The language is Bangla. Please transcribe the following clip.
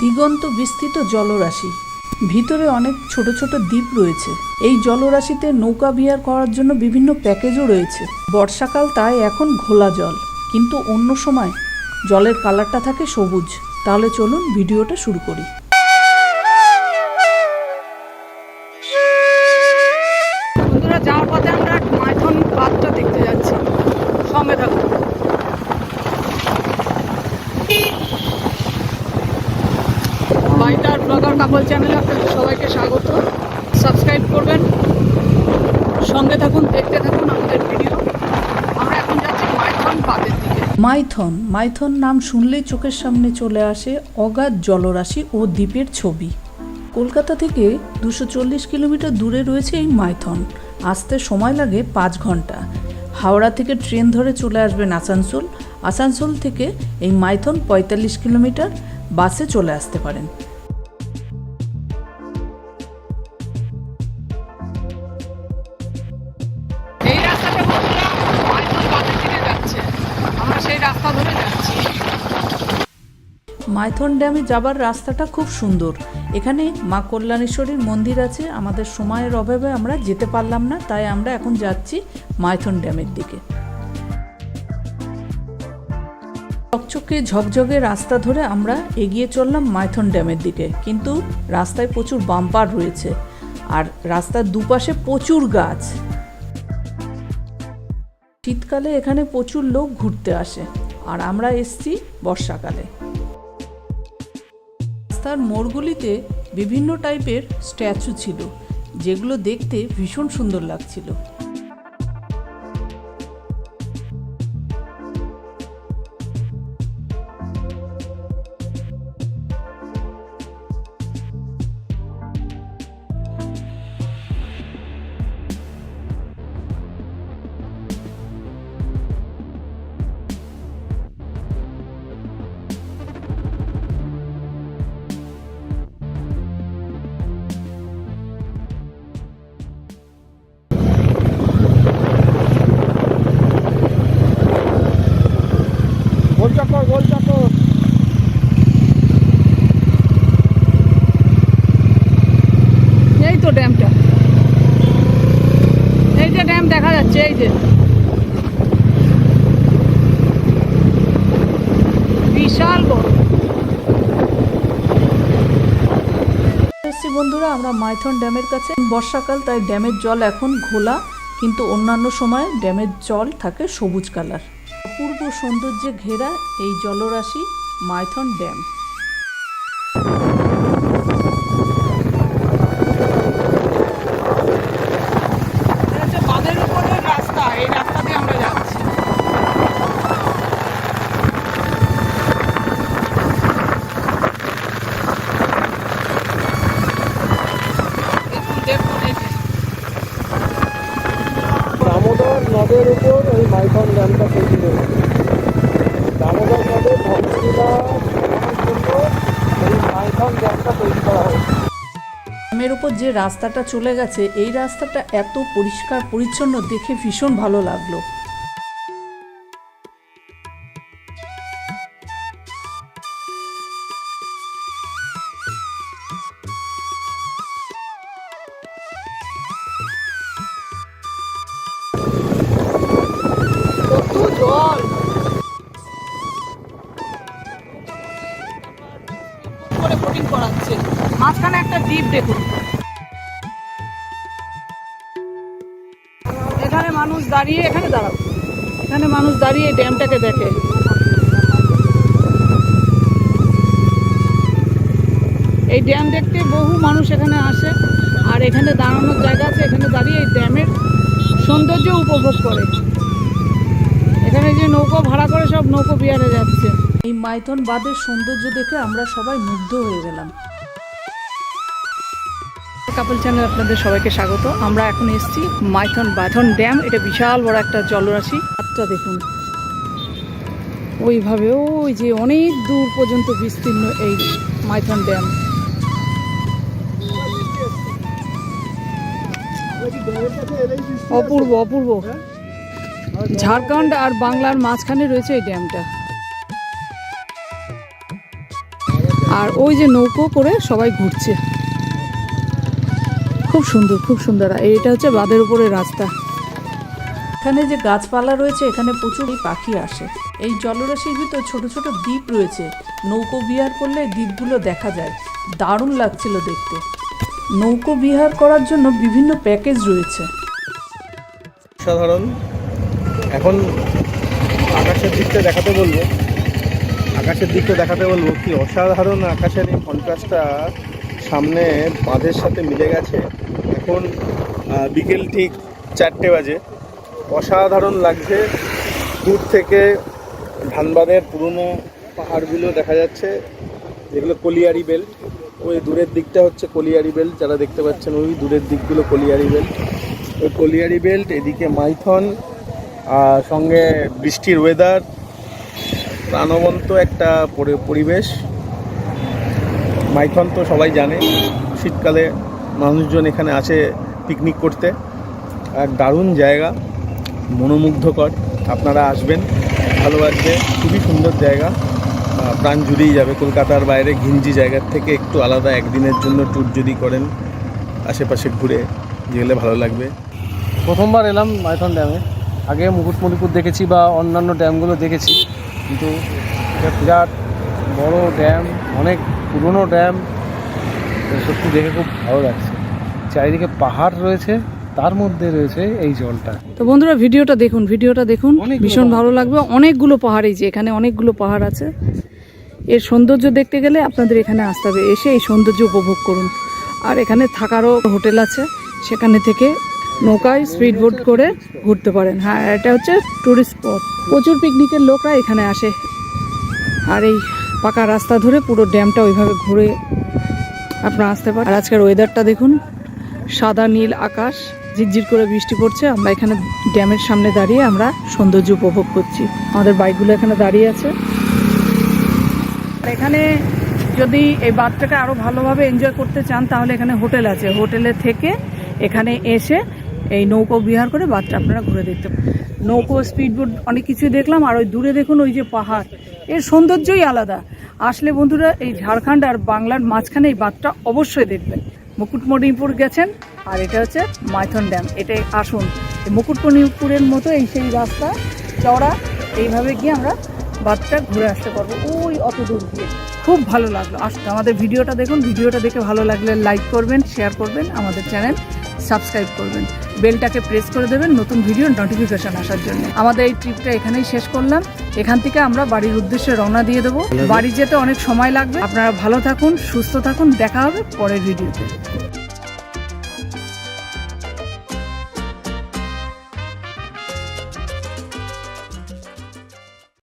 দিগন্ত বিস্তৃত জলরাশি। ভিতরে অনেক ছোট ছোট দ্বীপ রয়েছে। এই জলরাশিতে নৌকা বিহার করার জন্য বিভিন্ন প্যাকেজও রয়েছে। বর্ষাকাল তাই এখন ঘোলা জল। কিন্তু অন্য সময় জলের কালারটা থাকে সবুজ। তাহলে চলুন ভিডিওটা শুরু করি। ব্লগার কাপল চ্যানেলে আপনাদের সবাইকে স্বাগত। সাবস্ক্রাইব করবেন, সঙ্গে থাকুন, দেখতে থাকুন আমাদের ভিডিও। আমরা এখন যাচ্ছি মাইথন বাঁধের দিকে। মাইথন মাইথন নাম শুনলেই চোখের সামনে চলে আসে অগাধ জলরাশি ও দ্বীপের ছবি। কলকাতা থেকে দুশো কিলোমিটার দূরে রয়েছে এই মাইথন। আসতে সময় লাগে পাঁচ ঘণ্টা। হাওড়া থেকে ট্রেন ধরে চলে আসবেন আসানসোল। আসানসোল থেকে এই মাইথন পঁয়তাল্লিশ কিলোমিটার বাসে চলে আসতে পারেন। মাইথন ড্যামে যাবার রাস্তাটা খুব সুন্দর। এখানে মা কল্যাণেশ্বরীর মন্দির আছে। আমাদের সময়ের অভাবে আমরা যেতে পারলাম না, তাই আমরা এখন যাচ্ছি মাইথন ড্যামের দিকে। চকচকে ঝকঝকে রাস্তা ধরে আমরা এগিয়ে চললাম মাইথন ড্যামের দিকে। কিন্তু রাস্তায় প্রচুর বাম্পার রয়েছে আর রাস্তার দুপাশে প্রচুর গাছ। শীতকালে এখানে প্রচুর লোক ঘুরতে আসে। আর আমরা এসছি বর্ষাকালে। রাস্তার মোড়গুলিতে বিভিন্ন টাইপের স্ট্যাচু ছিল যেগুলো দেখতে ভীষণ সুন্দর লাগছিল। তো ড্যামটা। এই যে ড্যাম দেখা যাচ্ছে, এই যে। বিশাল বড়। বন্ধুরা, আমরা মাইথন ড্যামের কাছে। বর্ষাকাল, তাই ড্যামের জল এখন ঘোলা, কিন্তু অন্যান্য সময় ড্যামের জল থাকে সবুজ কালার। অপূর্ব সৌন্দর্যে ঘেরা এই জলরাশি মাইথন ড্যাম। নদের উপর ওই মাইথন ড্যামটা তৈরি হয়েছে দামোদর ড্যামটা তৈরি করা ড্যামের উপর যে রাস্তাটা চলে গেছে, এই রাস্তাটা এত পরিষ্কার পরিচ্ছন্ন দেখে ভীষণ ভালো লাগল। দ্বীপ দেখুন। এখানে মানুষ দাঁড়িয়ে, এখানে দাঁড়াও। এখানে মানুষ দাঁড়িয়ে ড্যামটাকে দেখে। এই ড্যাম দেখতে বহু মানুষ এখানে আসে, আর এখানে দাঁড়ানোর জায়গা আছে, এখানে দাঁড়িয়ে এই ড্যামের সৌন্দর্য উপভোগ করে। এখানে যে নৌকো ভাড়া করে, সব নৌকো বিহারে যাচ্ছে। এই মাইথন বাঁধের সৌন্দর্য দেখে আমরা সবাই মুগ্ধ হয়ে গেলাম। কাপল চ্যানেল আপনাদের সবাইকে স্বাগত। আমরা এখন এসেছি মাইথন বাথন ড্যাম। এটা বিশাল বড় একটা জলরাশি। হাতটা দেখুন। ওইভাবে ওই যে অনেক দূর পর্যন্ত বিস্তীর্ণ এই মাইথন ড্যাম। অপূর্ব অপূর্ব। ঝাড়খণ্ড আর বাংলার মাঝখানে রয়েছে এই ড্যামটা। আর ওই যে নৌকো করে সবাই ঘুরছে। খুব সুন্দর খুব সুন্দর। আর এটা হচ্ছে বাঁধের উপরে রাস্তা। এখানে যে গাছপালা রয়েছে এখানে প্রচুর পাখি আসে। এই জলরাশির ভিতর ছোট ছোট দ্বীপ রয়েছে। নৌকো বিহার করলে দ্বীপগুলো দেখা যায়। দারুণ লাগছিল দেখতে। নৌকো বিহার করার জন্য বিভিন্ন প্যাকেজ রয়েছে। সাধারণ এখন আকাশের দিকটা দেখাতে বলব। আকাশের দিকটা দেখাতে বলব কি অসাধারণ আকাশের এই কন্ট্রাস্টটা সামনে বাঁধের সাথে মিলে গেছে। এখন বিকেল ঠিক চারটে বাজে। অসাধারণ লাগছে। দূর থেকে ধানবাদের পুরনো পাহাড়গুলো দেখা যাচ্ছে। যেগুলো কলিয়ারি বেল্ট। ওই দূরের দিকটা হচ্ছে কলিয়ারি বেল্ট। যারা দেখতে পাচ্ছেন, ওই দূরের দিকগুলো কলিয়ারি বেল্ট। ওই কলিয়ারি বেল্ট, এদিকে মাইথন, আর সঙ্গে বৃষ্টির ওয়েদার প্রাণবন্ত একটা পরি- পরিবেশ। মাইথন তো সবাই জানে, শীতকালে মানুষজন এখানে আসে পিকনিক করতে। এক দারুণ জায়গা, মনোমুগ্ধকর। আপনারা আসবেন, ভালো লাগবে, খুবই সুন্দর জায়গা। প্রাণ জুড়েই যাবে। কলকাতার বাইরে ঘিঞ্জি জায়গার থেকে একটু আলাদা, একদিনের জন্য ট্যুর যদি করেন, আশেপাশে ঘুরে গেলে ভালো লাগবে। প্রথমবার এলাম মাইথন ড্যামে আগে মুকুটমণিপুর দেখেছি বা অন্যান্য ড্যামগুলো দেখেছি। কিন্তু এটা বিরাট বড় ড্যাম অনেক পুরনো ড্যাম। সত্যি দেখে খুব ভালো লাগছে। চারিদিকে পাহাড় রয়েছে তার মধ্যে রয়েছে এই জলটা। তো বন্ধুরা ভিডিওটা দেখুন ভিডিওটা দেখুন। ভীষণ ভালো লাগবে। অনেকগুলো পাহাড় এই যে এখানে অনেকগুলো পাহাড় আছে। এর সৌন্দর্য দেখতে গেলে আপনাদের এখানে আসতে হবে। এসে এই সৌন্দর্য উপভোগ করুন। আর এখানে থাকারও হোটেল আছে। সেখানে থেকে নৌকায় স্পিড বোট করে ঘুরতে পারেন। হ্যাঁ এটা হচ্ছে টুরিস্ট স্পট প্রচুর পিকনিকের লোকরা এখানে আসে। আর এই পাকা রাস্তা ধরে পুরো ড্যামটা ওইভাবে ঘুরে আপনারা আসতে পারেন। আর আজকের ওয়েদারটা দেখুন, সাদা নীল আকাশ, ঝিরঝির করে বৃষ্টি পড়ছে। আমরা এখানে ড্যামের সামনে দাঁড়িয়ে আমরা সৌন্দর্য উপভোগ করছি। আমাদের বাইকগুলো এখানে দাঁড়িয়ে আছে। এখানে যদি এই বাদটাকে আরও ভালোভাবে এনজয় করতে চান, তাহলে এখানে হোটেল আছে। হোটেলে থেকে এখানে এসে এই নৌকো বিহার করে বাদটা আপনারা ঘুরে দেখতে পারেন। নৌকো স্পিডবোট অনেক কিছুই দেখলাম। আর ওই দূরে দেখুন ওই যে পাহাড়। এর সৌন্দর্যই আলাদা। আসলে বন্ধুরা, এই ঝাড়খণ্ড আর বাংলার মাঝখানে এই বাঁধটা অবশ্যই দেখবেন। মুকুটমণিপুর গেছেন, আর এটা হচ্ছে মাইথন ড্যাম। এটাই আসুন। মুকুটমণিপুরের মতো এই সেই রাস্তা, চওড়া, এইভাবে গিয়ে আমরা বাদটা ঘুরে আসতে পারব। ওই অত দূর দিয়ে খুব ভালো লাগল। আসতে আমাদের ভিডিওটা দেখুন। ভিডিওটা দেখে ভালো লাগলে লাইক করবেন শেয়ার করবেন, আমাদের চ্যানেল সাবস্ক্রাইব করবেন। বেলটাকে প্রেস করে দেবেন নতুন ভিডিও নোটিফিকেশন আসার জন্য। আমাদের এই ট্রিপটা এখানেই শেষ করলাম। এখান থেকে আমরা বাড়ির উদ্দেশ্যে রওনা দিয়ে দেবো। বাড়ি যেতে অনেক সময় লাগবে। আপনারা ভালো থাকুন সুস্থ থাকুন। দেখা হবে পরের ভিডিওতে